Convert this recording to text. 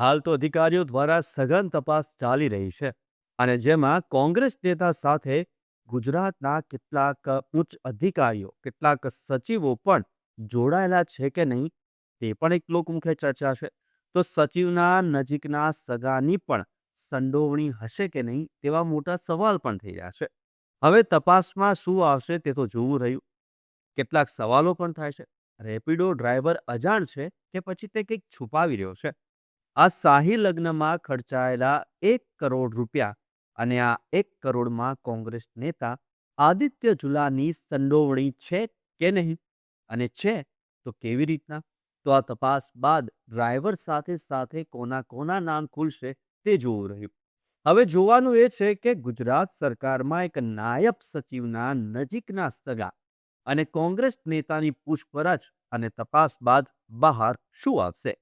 હાલ તો અધિકારીઓ દ્વારા સઘન તપાસ ચાલી રહી છે અને જેમાં કોંગ્રેસ નેતા સાથે ગુજરાતના કેટલાક ઉચ્ચ અધિકારીઓ, કેટલાક સચિવો પણ જોડાયેલા છે કે નહીં તે પણ એક લોકમુખે ચર્ચા છે. તો સચિવના નજીકના સગાની પણ સંડોવણી હશે કે નહીં તેવા મોટા સવાલ પણ થઈ રહ્યા છે. હવે તપાસમાં શું આવશે તે તો જોવું રહ્યું. કેટલાક સવાલો પણ થાય છે. રેપિડો ડ્રાઈવર અજાણ છે કે પછી તે કંઈક છુપાવી રહ્યો છે? આ શાહી લગ્નમાં ખર્ચાયેલા એક કરોડ રૂપિયા અને આ એક કરોડમાં કોંગ્રેસ નેતા આદિત્ય જુલાની સંડોવણી છે કે નહીં? અને છે તો કેવી રીતના? તો આ તપાસ બાદ ડ્રાઈવર સાથે સાથે કોના કોના નામ ખુલશે તે જોવું રહ્યું. હવે જોવાનું એ છે કે ગુજરાત સરકારમાં એક નાયબ સચિવના નજીકના સગા અને કોંગ્રેસ નેતાની પૂછપરછ અને તપાસ બાદ બહાર શું આવશે?